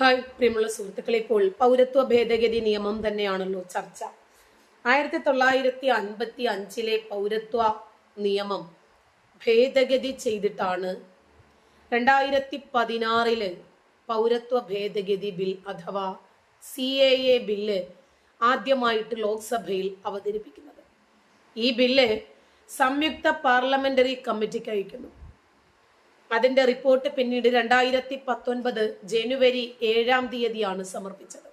Hi പ്രിയമുള്ള സുഹൃത്തുക്കളെ ഇപ്പോൾ പൗരത്വ ഭേദഗതി നിയമം തന്നെയാണല്ലോ ചർച്ച. ആയിരത്തി തൊള്ളായിരത്തി അൻപത്തി അഞ്ചിലെ പൗരത്വ നിയമം ഭേദഗതി ചെയ്തിട്ടാണ് രണ്ടായിരത്തി പതിനാറിൽ പൗരത്വ ഭേദഗതി ബിൽ അഥവാ സി എ എ ബില്ല് ആദ്യമായിട്ട് ലോക്സഭയിൽ അവതരിപ്പിക്കുന്നത്. ഈ ബില്ല് സംയുക്ത പാർലമെന്ററി കമ്മിറ്റിക്ക് അയക്കുന്നു. അതിന്റെ റിപ്പോർട്ട് പിന്നീട് രണ്ടായിരത്തി പത്തൊൻപത് ജനുവരി ഏഴാം തീയതിയാണ് സമർപ്പിച്ചത്.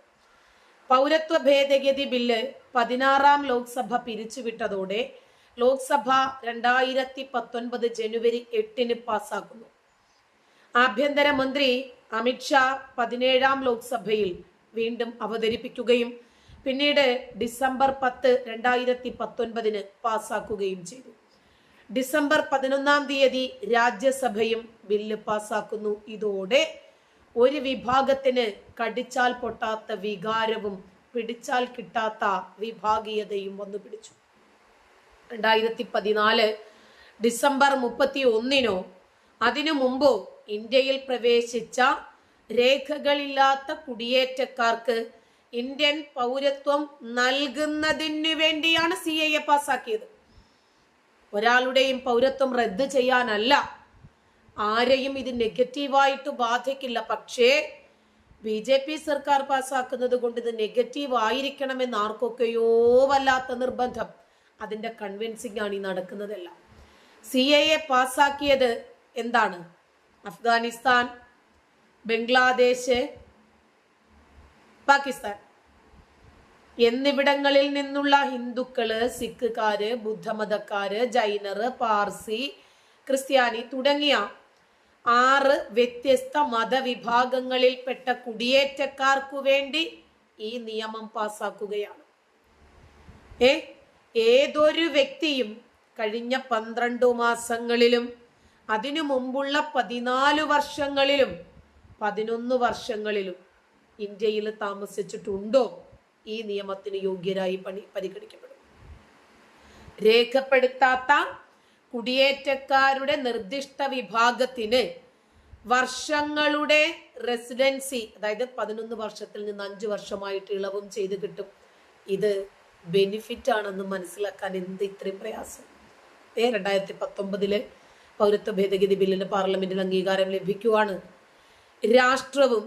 പൗരത്വ ഭേദഗതി ബില്ല് പതിനാറാം ലോക്സഭ പിരിച്ചുവിട്ടതോടെ ലോക്സഭ രണ്ടായിരത്തി പത്തൊൻപത് ജനുവരി എട്ടിന് പാസ്സാക്കുന്നു ആഭ്യന്തരമന്ത്രി അമിത്ഷാ പതിനേഴാം ലോക്സഭയിൽ വീണ്ടും അവതരിപ്പിക്കുകയും പിന്നീട് ഡിസംബർ പത്ത് രണ്ടായിരത്തി പത്തൊൻപതിന് പാസ്സാക്കുകയും ചെയ്തു. ഡിസംബർ പതിനൊന്നാം തീയതി രാജ്യസഭയും ബില്ല് പാസാക്കുന്നു. ഇതോടെ ഒരു വിഭാഗത്തിന് കടിച്ചാൽ പൊട്ടാത്ത വികാരവും പിടിച്ചാൽ കിട്ടാത്ത വിഭാഗീയതയും വന്നു പിടിച്ചു. രണ്ടായിരത്തി പതിനാല് ഡിസംബർ മുപ്പത്തി ഒന്നിനോ അതിനു മുമ്പോ ഇന്ത്യയിൽ പ്രവേശിച്ച രേഖകളില്ലാത്ത കുടിയേറ്റക്കാർക്ക് ഇന്ത്യൻ പൗരത്വം നൽകുന്നതിനു വേണ്ടിയാണ് സി എ പാസാക്കിയത്. ഒരാളുടെയും പൗരത്വം റദ്ദ് ചെയ്യാനല്ല. ആരെയും ഇത് നെഗറ്റീവായിട്ട് ബാധിക്കില്ല. പക്ഷേ ബി ജെ പി സർക്കാർ പാസ്സാക്കുന്നത് കൊണ്ട് ഇത് നെഗറ്റീവ് ആയിരിക്കണമെന്ന് ആർക്കൊക്കെയോ വല്ലാത്ത നിർബന്ധം. അതിന്റെ കൺവിൻസിംഗ് ആണ് ഈ നടക്കുന്നതെല്ലാം. സി എ എ പാസ്സാക്കിയത് എന്താണ്? അഫ്ഗാനിസ്ഥാൻ ബംഗ്ലാദേശ് പാകിസ്ഥാൻ. എന്നിവിടങ്ങളിൽ നിന്നുള്ള ഹിന്ദുക്കൾ സിഖുകാര് ബുദ്ധമതക്കാര് ജൈനറ് പാർസി ക്രിസ്ത്യാനി തുടങ്ങിയ ആറ് വ്യത്യസ്ത മതവിഭാഗങ്ങളിൽപ്പെട്ട കുടിയേറ്റക്കാർക്കു വേണ്ടി ഈ നിയമം പാസാക്കുകയാണ്. ഏ ഏതൊരു വ്യക്തിയും കഴിഞ്ഞ പന്ത്രണ്ടു മാസങ്ങളിലും അതിനു മുമ്പുള്ള പതിനാല് വർഷങ്ങളിലും പതിനൊന്ന് വർഷങ്ങളിലും ഇന്ത്യയിൽ താമസിച്ചിട്ടുണ്ടോ? ഈ നിയമത്തിന് യോഗ്യരായി പണി പരിഗണിക്കപ്പെടും. രേഖപ്പെടുത്താത്ത കുടിയേറ്റക്കാരുടെ നിർദ്ദിഷ്ട വിഭാഗത്തിന് വർഷങ്ങളുടെ റെസിഡൻസി അതായത് പതിനൊന്ന് വർഷത്തിൽ നിന്ന് അഞ്ച് വർഷമായിട്ട് ഇളവും ചെയ്ത് കിട്ടും. ഇത് ബെനിഫിറ്റ് ആണെന്ന് മനസ്സിലാക്കാൻ എന്ത് ഇത്രയും പ്രയാസം? ഏ രണ്ടായിരത്തി പത്തൊമ്പതിൽ പൗരത്വ ഭേദഗതി ബില്ലിന് പാർലമെന്റിൽ അംഗീകാരം ലഭിക്കുവാണ്. രാഷ്ട്രവും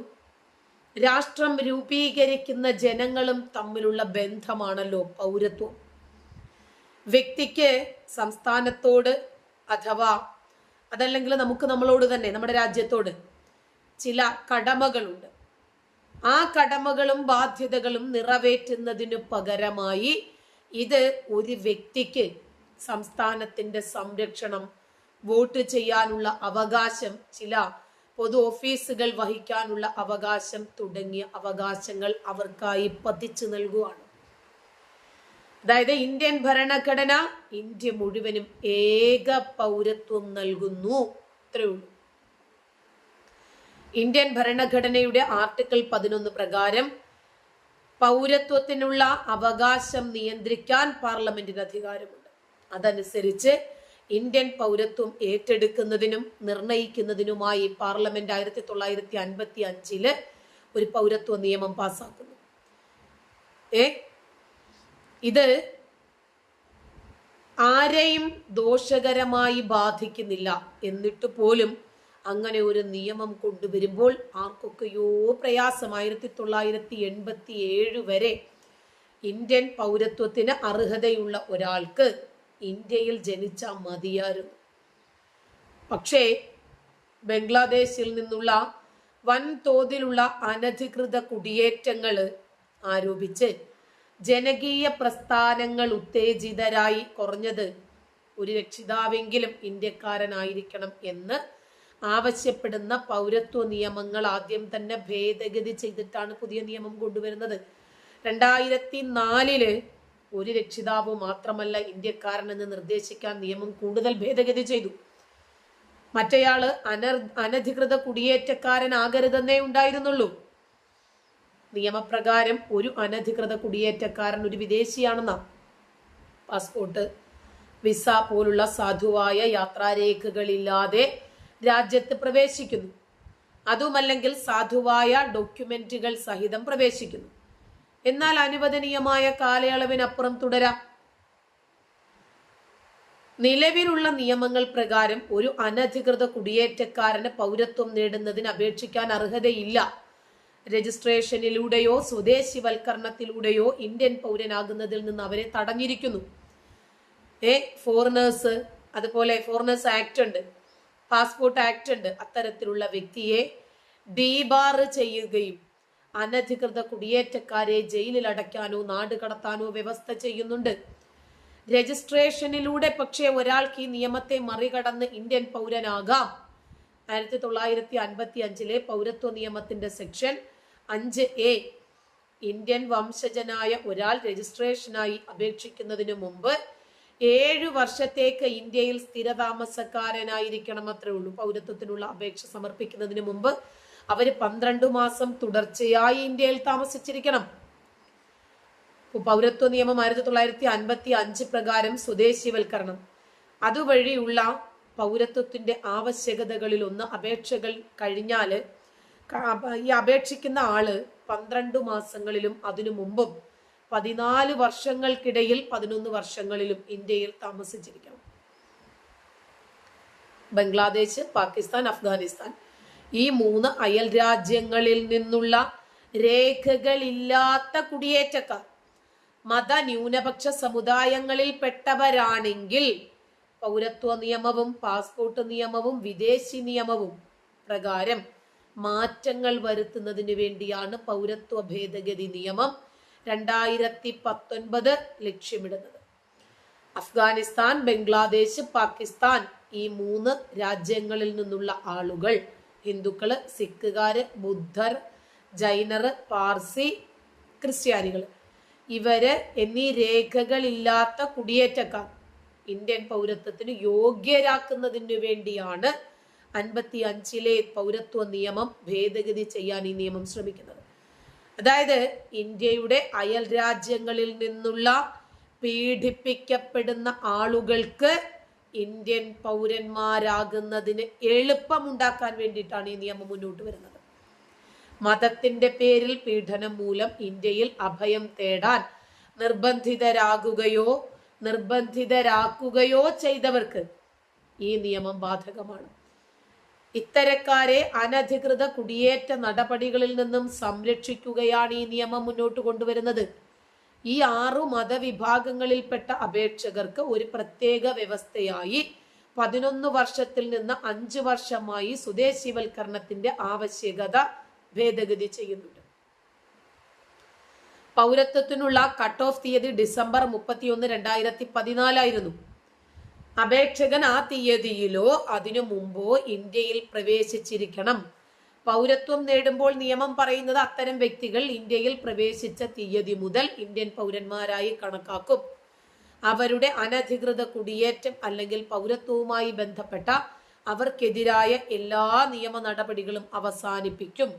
രാഷ്ട്രം രൂപീകരിക്കുന്ന ജനങ്ങളും തമ്മിലുള്ള ബന്ധമാണല്ലോ പൗരത്വം. വ്യക്തിക്ക് സംസ്ഥാനത്തോട് അഥവാ അതല്ലെങ്കിൽ നമുക്ക് നമ്മളോട് തന്നെ നമ്മുടെ രാജ്യത്തോട് ചില കടമകളുണ്ട്. ആ കടമകളും ബാധ്യതകളും നിറവേറ്റുന്നതിനു പകരമായി ഇത് ഒരു വ്യക്തിക്ക് സംസ്ഥാനത്തിന്റെ സംരക്ഷണം വോട്ട് ചെയ്യാനുള്ള അവകാശം ചില പൊതു ഓഫീസുകൾ വഹിക്കാനുള്ള അവകാശം തുടങ്ങിയ അവകാശങ്ങൾ അവർക്കായി പതിച്ചു നൽകുവാണ്. അതായത് ഇന്ത്യൻ ഭരണഘടന ഇന്ത്യ മുഴുവനും ഏക പൗരത്വം നൽകുന്നു. ഇത്രയുള്ളൂ ഇന്ത്യൻ ഭരണഘടനയുടെ ആർട്ടിക്കിൾ പതിനൊന്ന് പ്രകാരം പൗരത്വത്തിനുള്ള അവകാശം നിയന്ത്രിക്കാൻ പാർലമെന്റിന് അധികാരമുണ്ട്. അതനുസരിച്ച് ഇന്ത്യൻ പൗരത്വം ഏറ്റെടുക്കുന്നതിനും നിർണയിക്കുന്നതിനുമായി പാർലമെന്റ് ആയിരത്തി തൊള്ളായിരത്തി അൻപത്തി അഞ്ചിൽ ഒരു പൗരത്വ നിയമം പാസാക്കുന്നു. ഏ? ഇത് ആരെയും ദോഷകരമായി ബാധിക്കുന്നില്ല എന്നിട്ട് പോലും അങ്ങനെ ഒരു നിയമം കൊണ്ടുവരുമ്പോൾ ആർക്കൊക്കെയോ പ്രയാസം. ആയിരത്തി തൊള്ളായിരത്തി എൺപത്തി ഏഴ് വരെ ഇന്ത്യൻ പൗരത്വത്തിന് അർഹതയുള്ള ഒരാൾക്ക് ഇന്ത്യയിൽ ജനിച്ച മതിയായിരുന്നു. പക്ഷേ ബംഗ്ലാദേശിൽ നിന്നുള്ള വൻതോതിലുള്ള അനധികൃത കുടിയേറ്റങ്ങൾ ആരോപിച്ച് ജനകീയ പ്രസ്ഥാനങ്ങൾ ഉത്തേജിതരായി കുറഞ്ഞത് ഒരു രക്ഷിതാവെങ്കിലും ഇന്ത്യക്കാരനായിരിക്കണം എന്ന് ആവശ്യപ്പെടുന്ന പൗരത്വ നിയമങ്ങൾ ആദ്യം തന്നെ ഭേദഗതി ചെയ്തിട്ടാണ് പുതിയ നിയമം കൊണ്ടുവരുന്നത്. രണ്ടായിരത്തി നാലിൽ ഒരു രക്ഷിതാവ് മാത്രമല്ല ഇന്ത്യക്കാരനെന്ന് നിർദ്ദേശിക്കാൻ നിയമം കൂടുതൽ ഭേദഗതി ചെയ്തു. മറ്റേയാൾ അനർ അനധികൃത കുടിയേറ്റക്കാരനാകരുതെന്നേ ഉണ്ടായിരുന്നുള്ളൂ. നിയമപ്രകാരം ഒരു അനധികൃത കുടിയേറ്റക്കാരൻ ഒരു വിദേശിയാണെന്ന. പാസ്പോർട്ട് വിസ പോലുള്ള സാധുവായ യാത്രാരേഖകളില്ലാതെ രാജ്യത്ത് പ്രവേശിക്കുന്നു. അതുമല്ലെങ്കിൽ സാധുവായ ഡോക്യുമെന്റുകൾ സഹിതം പ്രവേശിക്കുന്നു. എന്നാൽ അനുവദനീയമായ കാലയളവിനപ്പുറം തുടരാം. നിലവിലുള്ള നിയമങ്ങൾ പ്രകാരം ഒരു അനധികൃത കുടിയേറ്റക്കാരന് പൗരത്വം നേടുന്നതിന് അപേക്ഷിക്കാൻ അർഹതയില്ല. രജിസ്ട്രേഷനിലൂടെയോ സ്വദേശിവൽക്കരണത്തിലൂടെയോ ഇന്ത്യൻ പൗരനാകുന്നതിൽ നിന്ന് അവരെ തടഞ്ഞിരിക്കുന്നു. ഏ ഫോറിനേഴ്സ് അതുപോലെ ഫോറിനേഴ്സ് ആക്ട് ഉണ്ട്. പാസ്പോർട്ട് ആക്ട് ഉണ്ട്. അത്തരത്തിലുള്ള വ്യക്തിയെ ഡീബാർ ചെയ്യുകയും അനധികൃത കുടിയേറ്റക്കാരെ ജയിലിൽ അടയ്ക്കാനോ നാട് കടത്താനോ വ്യവസ്ഥ ചെയ്യുന്നുണ്ട്. രജിസ്ട്രേഷനിലൂടെ പക്ഷേ ഒരാൾക്ക് ഈ നിയമത്തെ മറികടന്ന് ഇന്ത്യൻ പൗരനാകാം. ആയിരത്തി തൊള്ളായിരത്തി അൻപത്തി അഞ്ചിലെ പൗരത്വ നിയമത്തിന്റെ സെക്ഷൻ അഞ്ച് എ ഇന്ത്യൻ വംശജനായ ഒരാൾ രജിസ്ട്രേഷനായി അപേക്ഷിക്കുന്നതിന് മുമ്പ് ഏഴു വർഷത്തേക്ക് ഇന്ത്യയിൽ സ്ഥിരതാമസക്കാരനായിരിക്കണം അത്രേ ഉള്ളൂ? പൗരത്വത്തിനുള്ള അപേക്ഷ സമർപ്പിക്കുന്നതിന് മുമ്പ് അവർ പന്ത്രണ്ട് മാസം തുടർച്ചയായി ഇന്ത്യയിൽ താമസിച്ചിരിക്കണം. പൗരത്വ നിയമം ആയിരത്തി തൊള്ളായിരത്തി അൻപത്തി അഞ്ച് പ്രകാരം സ്വദേശിവൽക്കരണം. അതുവഴിയുള്ള പൗരത്വത്തിന്റെ ആവശ്യകതകളിൽ ഒന്ന് അപേക്ഷകൾ കഴിഞ്ഞാൽ ഈ അപേക്ഷിക്കുന്ന ആൾ പന്ത്രണ്ട് മാസങ്ങളിലും അതിനു മുമ്പും പതിനാല് വർഷങ്ങൾക്കിടയിൽ പതിനൊന്ന് വർഷങ്ങളിലും ഇന്ത്യയിൽ താമസിച്ചിരിക്കണം. ബംഗ്ലാദേശ് പാകിസ്ഥാൻ അഫ്ഗാനിസ്ഥാൻ. ഈ മൂന്ന് അയൽ രാജ്യങ്ങളിൽ നിന്നുള്ള രേഖകളില്ലാത്ത കുടിയേറ്റക്കാർ മത ന്യൂനപക്ഷ സമുദായങ്ങളിൽ പെട്ടവരാണെങ്കിൽ പൗരത്വ നിയമവും പാസ്പോർട്ട് നിയമവും വിദേശി നിയമവും പ്രകാരം മാറ്റങ്ങൾ വരുത്തുന്നതിന് വേണ്ടിയാണ് പൗരത്വ ഭേദഗതി നിയമം രണ്ടായിരത്തി പത്തൊൻപത് ലക്ഷ്യമിടുന്നത്. അഫ്ഗാനിസ്ഥാൻ ബംഗ്ലാദേശ് പാകിസ്ഥാൻ ഈ മൂന്ന് രാജ്യങ്ങളിൽ നിന്നുള്ള ആളുകൾ ഹിന്ദുക്കൾ സിഖുകാര് ബുദ്ധർ ജൈനർ പാർസി ക്രിസ്ത്യാനികൾ ഇവർ എന്നീ രേഖകളില്ലാത്ത കുടിയേറ്റക്കാർ ഇന്ത്യൻ പൗരത്വത്തിന് യോഗ്യരാക്കുന്നതിനു വേണ്ടിയാണ് അൻപത്തി അഞ്ചിലെ പൗരത്വ നിയമം ഭേദഗതി ചെയ്യാൻ ഈ നിയമം ശ്രമിക്കുന്നത്. അതായത് ഇന്ത്യയുടെ അയൽ രാജ്യങ്ങളിൽ നിന്നുള്ള പീഡിപ്പിക്കപ്പെടുന്ന ആളുകൾക്ക് ഇന്ത്യൻ പൗരന്മാരാകുന്നതിന് എളുപ്പമുണ്ടാക്കാൻ വേണ്ടിയിട്ടാണ് ഈ നിയമം മുന്നോട്ട് വരുന്നത്. മതത്തിന്റെ പേരിൽ പീഡനം മൂലം ഇന്ത്യയിൽ അഭയം തേടാൻ നിർബന്ധിതരാകുകയോ നിർബന്ധിതരാക്കുകയോ ചെയ്തവർക്ക് ഈ നിയമം ബാധകമാണ്. ഇത്തരക്കാരെ അനധികൃത കുടിയേറ്റ നടപടികളിൽ നിന്നും സംരക്ഷിക്കുകയാണ് ഈ നിയമം മുന്നോട്ട് കൊണ്ടുവരുന്നത്. ഈ ആറു മതവിഭാഗങ്ങളിൽപ്പെട്ട അപേക്ഷകർക്ക് ഒരു പ്രത്യേക വ്യവസ്ഥയായി പതിനൊന്ന് വർഷത്തിൽ നിന്ന് അഞ്ച് വർഷമായി സ്വദേശിവൽക്കരണത്തിന്റെ ആവശ്യകത ഭേദഗതി ചെയ്യുന്നുണ്ട്. പൗരത്വത്തിനുള്ള കട്ട് ഓഫ് തീയതി ഡിസംബർ മുപ്പത്തിയൊന്ന് രണ്ടായിരത്തി പതിനാലായിരുന്നു അപേക്ഷകൻ ആ തീയതിയിലോ അതിനു മുമ്പോ ഇന്ത്യയിൽ പ്രവേശിച്ചിരിക്കണം. പൗരത്വം നേടുമ്പോൾ നിയമം പറയുന്നത് അത്തരം വ്യക്തികൾ ഇന്ത്യയിൽ പ്രവേശിച്ച തീയതി മുതൽ ഇന്ത്യൻ പൗരന്മാരായി കണക്കാക്കും. അവരുടെ അനധികൃത കുടിയേറ്റം അല്ലെങ്കിൽ പൗരത്വവുമായി ബന്ധപ്പെട്ട അവർക്കെതിരായ എല്ലാ നിയമ നടപടികളും അവസാനിപ്പിക്കും.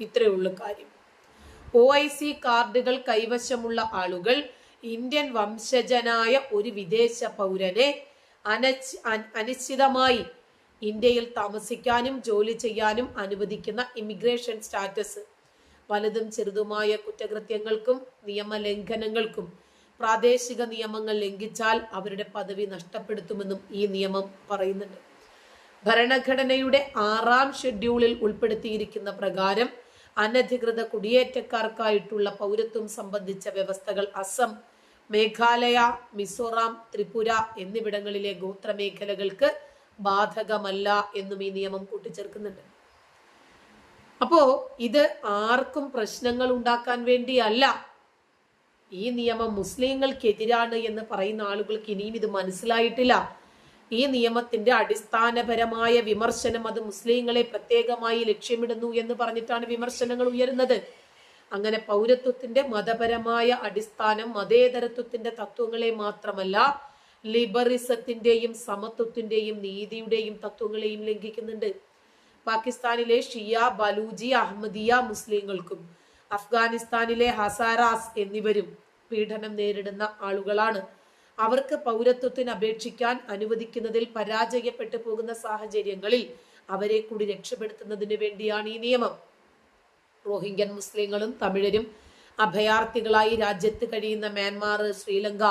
ഇത്രയേ കാര്യം. ഒ ഐ സി കാർഡുകൾ കൈവശമുള്ള ആളുകൾ ഇന്ത്യൻ വംശജനായ ഒരു വിദേശ പൗരനെ അനച്ച് അനിശ്ചിതമായി ഇന്ത്യയിൽ താമസിക്കാനും ജോലി ചെയ്യാനും അനുവദിക്കുന്ന ഇമിഗ്രേഷൻ സ്റ്റാറ്റസ്. വലുതും ചെറുതുമായ കുറ്റകൃത്യങ്ങൾക്കും നിയമലംഘനങ്ങൾക്കും പ്രാദേശിക നിയമങ്ങൾ ലംഘിച്ചാൽ അവരുടെ പദവി നഷ്ടപ്പെടുത്തുമെന്നും ഈ നിയമം പറയുന്നുണ്ട്. ഭരണഘടനയുടെ ആറാം ഷെഡ്യൂളിൽ ഉൾപ്പെടുത്തിയിരിക്കുന്ന പ്രകാരം അനധികൃത കുടിയേറ്റക്കാർക്കായിട്ടുള്ള പൗരത്വം സംബന്ധിച്ച വ്യവസ്ഥകൾ അസം മേഘാലയ മിസോറാം ത്രിപുര എന്നിവിടങ്ങളിലെ ഗോത്രമേഖലകൾക്ക് ബാധകമല്ല എന്നും ഈ നിയമം കൂട്ടിച്ചേർക്കുന്നുണ്ട്. അപ്പോ ഇത് ആർക്കും പ്രശ്നങ്ങൾ ഉണ്ടാക്കാൻ വേണ്ടിയല്ല. ഈ നിയമം മുസ്ലിങ്ങൾക്കെതിരാണ് എന്ന് പറയുന്ന ആളുകൾക്ക് ഇനിയും ഇത് മനസ്സിലായിട്ടില്ല. ഈ നിയമത്തിന്റെ അടിസ്ഥാനപരമായ വിമർശനം അത് മുസ്ലിങ്ങളെ പ്രത്യേകമായി ലക്ഷ്യമിടുന്നു എന്ന് പറഞ്ഞിട്ടാണ് വിമർശനങ്ങൾ ഉയരുന്നത്. അങ്ങനെ പൗരത്വത്തിന്റെ മതപരമായ അടിസ്ഥാനം മതേതരത്വത്തിന്റെ തത്വങ്ങളെ മാത്രമല്ല ലിബറിസത്തിന്റെയും സമത്വത്തിന്റെയും നീതിയുടെയും തത്വങ്ങളെയും ലംഘിക്കുന്നുണ്ട്. പാകിസ്ഥാനിലെ ഷിയ ബലൂജി അഹമ്മദിയ മുസ്ലിങ്ങൾക്കും അഫ്ഗാനിസ്ഥാനിലെ ഹസാറാസ് എന്നിവരും പീഡനം നേരിടുന്ന ആളുകളാണ്. അവർക്ക് പൗരത്വത്തിന് അപേക്ഷിക്കാൻ അനുവദിക്കുന്നതിൽ പരാജയപ്പെട്ടു പോകുന്ന സാഹചര്യങ്ങളിൽ അവരെ കൂടി രക്ഷപ്പെടുത്തുന്നതിന് വേണ്ടിയാണ് ഈ നിയമം. റോഹിംഗ്യൻ മുസ്ലിങ്ങളും തമിഴരും അഭയാർത്ഥികളായി രാജ്യത്ത് കഴിയുന്ന മ്യാൻമാർ ശ്രീലങ്ക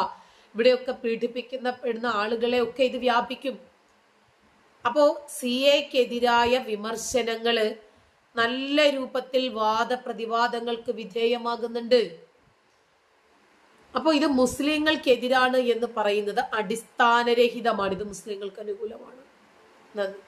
ഇവിടെയൊക്കെ പീഡിപ്പിക്കുന്ന പെടുന്ന ആളുകളെ ഒക്കെ ഇത് വ്യാപിക്കും. അപ്പോൾ സി എക്കെതിരായ വിമർശനങ്ങൾ നല്ല രൂപത്തിൽ വാദപ്രതിവാദങ്ങൾക്ക് വിധേയമാകുന്നുണ്ട്. അപ്പോൾ ഇത് മുസ്ലിങ്ങൾക്കെതിരാണ് എന്ന് പറയുന്നത് അടിസ്ഥാനരഹിതമാണ്. ഇത് മുസ്ലിങ്ങൾക്ക് അനുകൂലമാണ്. നന്ദി.